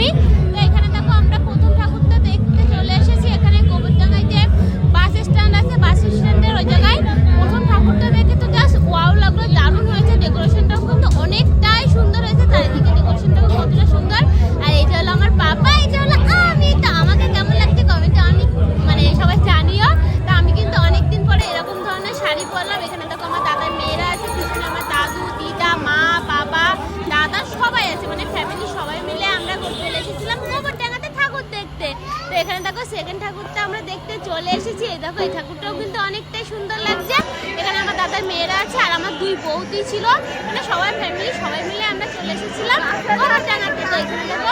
অষ্টমী দেখো সেকেন্ড ঠাকুরটা আমরা দেখতে চলে এসেছি। এই দেখো, এই ঠাকুরটাও কিন্তু অনেকটাই সুন্দর লাগছে। এখানে আমার দাদার মেয়েরা আছে আর আমার দুই বৌদি ছিল। মানে সবাই ফ্যামিলি সবাই মিলে আমরা চলে এসেছিলাম। গোবরডাঙ্গাতে তো এখানে দেখো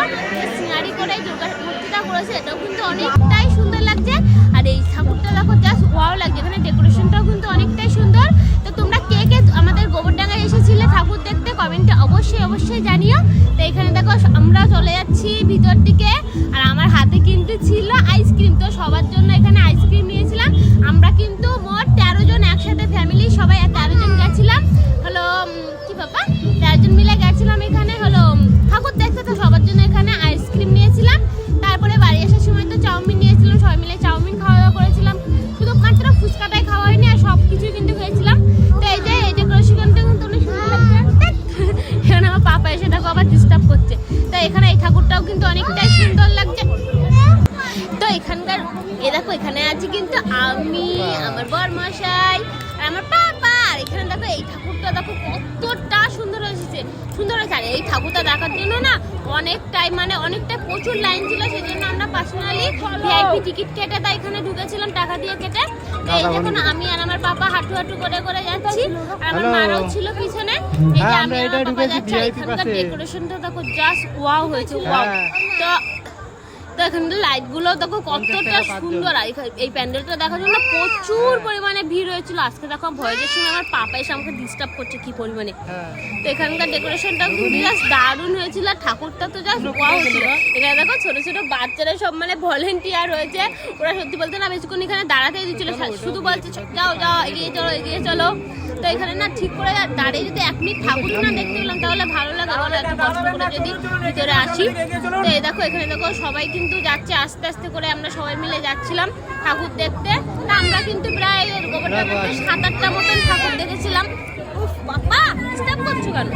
সিনারি করে দুর্গা মূর্তিটা করেছে, এটাও কিন্তু অনেকটাই অবশ্যই জানিও, তো এখানে দেখো, আমরা চলে যাচ্ছি ভিতর দিকে। আর আমার হাতে কিন্তু ছিল আইসক্রিম, তো সবার জন্য এখানে আইসক্রিম নিয়েছিলাম। আমরা কিন্তু মোট তেরো জন একসাথে ফ্যামিলি সবাই তেরো জন গেছিলাম। হলো কি বাবা তেরো জন মিলে গেছিলাম এখানে, হলো ঠাকুর দেখতে, তো সবার জন্য এখানে আইসক্রিম নিয়েছিলাম। তারপরে বাড়ি আসার সময় তো চাউমিন নিয়েছিলাম, সবাই মিলে চাউমিন ঠাকুরটাও কিন্তু অনেকটাই সুন্দর লাগছে। তো এখানকার, এ দেখো, এখানে আছে কিন্তু আমি, আমার বরমশাই, আর আমার পাপা, আর এখানে দেখো, এই ঠাকুরটা দেখো, কতটা সুন্দর হয়েছে সুন্দর হয়েছে। আর এই ঠাকুরটা দেখার জন্য না অনেকটাই মানে অনেকটাই প্রচুর লাইন ছিল সেই জন্য আমরা পার্সোনালি ভিআইপি টিকিট কেটে তা এখানে ঢুকেছিলাম, টাকা দিয়ে কেটে। দেখুন আমি আর আমার পাপা হাঁটু হাঁটু করে করে যাচ্ছি আর আমার. মারাও ছিল পিছনে এই যে হ্যাঁ, আমি আর আমার পাপা যাচ্ছি। ডেকোরেশনটা দেখো জাস্ট ওয়াও হয়েছে ওয়াও হ্যাঁ। তো তো এখানে লাইটগুলো দেখো কতটা সুন্দর। এই প্যান্ডেলটা দেখার জন্য প্রচুর পরিমাণে ভিড় হয়েছিল আজকে দেখো ভয়ের সময় আমার পাপা এসে আমাকে ডিস্টার্ব করছে কি পরিমাণে। হ্যাঁ। তো এখানকার ডেকোরেশনটা কিন্তু জাস্ট দারুণ হয়েছিল। আর ঠাকুরটা তো জাস্ট ওয়াও হয়েছিল এখানে দেখো ছোট ছোট বাচ্চারা সব মানে ভলেন্টিয়ার হয়েছে ওরা সত্যি বলতে না বেশিক্ষণ এখানে দাঁড়াতেই দিচ্ছিল। শুধু বলছে "চ- যাও যাও এগিয়ে চলো এগিয়ে চলো। তো এখানে না ঠিক করে দাঁড়িয়ে যদি এক মিনিট ঠাকুর না দেখতে পেলাম, তাহলে ভালো লাগে বলো এত কষ্ট করে যদি ভিতরে আসি। তো এই দেখো, এখানে দেখো, সবাই কিন্তু যাচ্ছে আস্তে আস্তে করে, আমরা সবাই মিলে যাচ্ছিলাম ঠাকুর দেখতে। তা আমরা কিন্তু প্রায় সাত আটটা মতন ঠাকুর দেখেছিলাম। করছ কেন?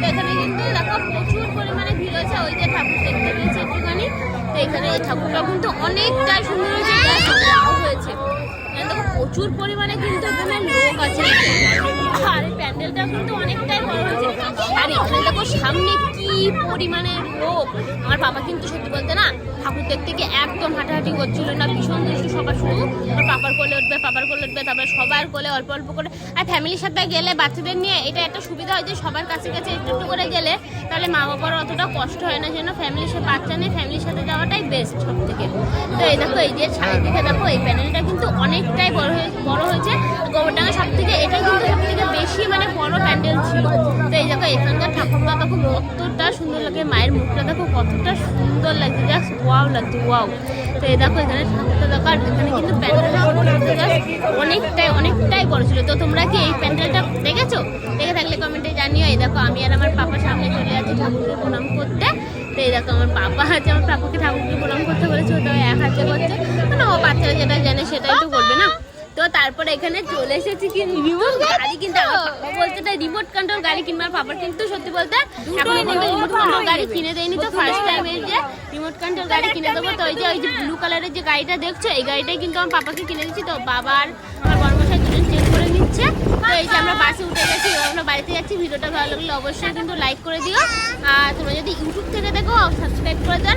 তো এখানে কিন্তু দেখো, প্রচুর পরিমাণে ভিড় হয়েছে, ওই যে ঠাকুর দেখতে পেয়েছি একটুখানি। তো এখানে এই ঠাকুরটা কিন্তু অনেকটাই সুন্দর হয়েছে just wow হয়েছে এখানে দেখো প্রচুর পরিমাণে কিন্তু এখানে লোক আছে। আর এই প্যান্ডেলটা কিন্তু অনেকটাই বড় হয়েছে। আর এখানে দেখো সামনে কি পরিমাণে লোক। আমার বাবা কিন্তু সত্যি বলতে না ঠাকুর দেখতে গিয়ে একদম হাঁটাহাঁটি করছিল না, ভীষণ দুষ্টু সবার শুধু। আমার পাপার কোলে উঠবে পাপার কোলে উঠবে, তারপরে সবার কোলে অল্প অল্প করে। আর ফ্যামিলির সাথে গেলে বাচ্চাদের নিয়ে এটা একটা সুবিধা হয় যে সবার কাছে কাছে একটু একটু করে গেলে তাহলে মা বাবার অতটা কষ্ট হয় না যেন ফ্যামিলির সাথে বাচ্চা নিয়ে ফ্যামিলির সাথে যাওয়াটাই বেস্ট সব থেকে তো এই দেখো, এই যে চারিদিকে দেখো এই প্যানেলটা কিন্তু অনেকটাই বড় হয়ে বড় হয়েছে। গোবরডাঙ্গা সব থেকে এটাই কিন্তু সব থেকে কতটা সুন্দর লাগে মায়ের মুখটা, দেখো কতটা সুন্দর লাগছে জাস্ট ওয়াও লাগছে ওয়াও তো এই দেখো এখানে ঠাকুরটা দেখো, আর এখানে কিন্তু প্যান্ডেলটা অনেকটাই অনেকটাই বড় ছিল। তো তোমরা কি এই প্যান্ডেলটা দেখেছ? দেখে থাকলে কমেন্টে জানিও। এই দেখো আমি আর আমার পাপা সামনে চলে যাচ্ছি ঠাকুরকে প্রণাম করতে। তো এই দেখো আমার পাপা আছে, আমার পাপাকে ঠাকুরকে প্রণাম করতে বলেছে, ও তো এক হাতে করছে। মানে ও বাচ্চারা যেটা জানে না তো তারপরে এখানে চলে এসেছি কি রিমোট গাড়ি কিনতে আমার পাপা বলতে তাই রিমোট কন্ট্রোল গাড়ি কিনবে। আর পাপার কিন্তু সত্যি বলতে এখন কিন্তু রিমোট কন্ট্রোল গাড়ি কিনে দেয়নি তো ফার্স্ট টাইম এই যে রিমোট কন্ট্রোল গাড়ি কিনে দেবো। তো ওই যে ওই যে ব্লু কালারের যে গাড়িটা দেখছ এই গাড়িটাই কিন্তু আমার পাপাকে কিনে দিচ্ছি তো বাবার আমার বর্মশাই দুজন চেক করে নিচ্ছে। তো এই যে আমরা বাসে উঠে গেছি আমরা বাড়িতে যাচ্ছি। ভিডিওটা ভালো লাগলে অবশ্যই কিন্তু লাইক করে দিও। আর তোমরা যদি ইউটিউব থেকে দেখো সাবস্ক্রাইব করে দেন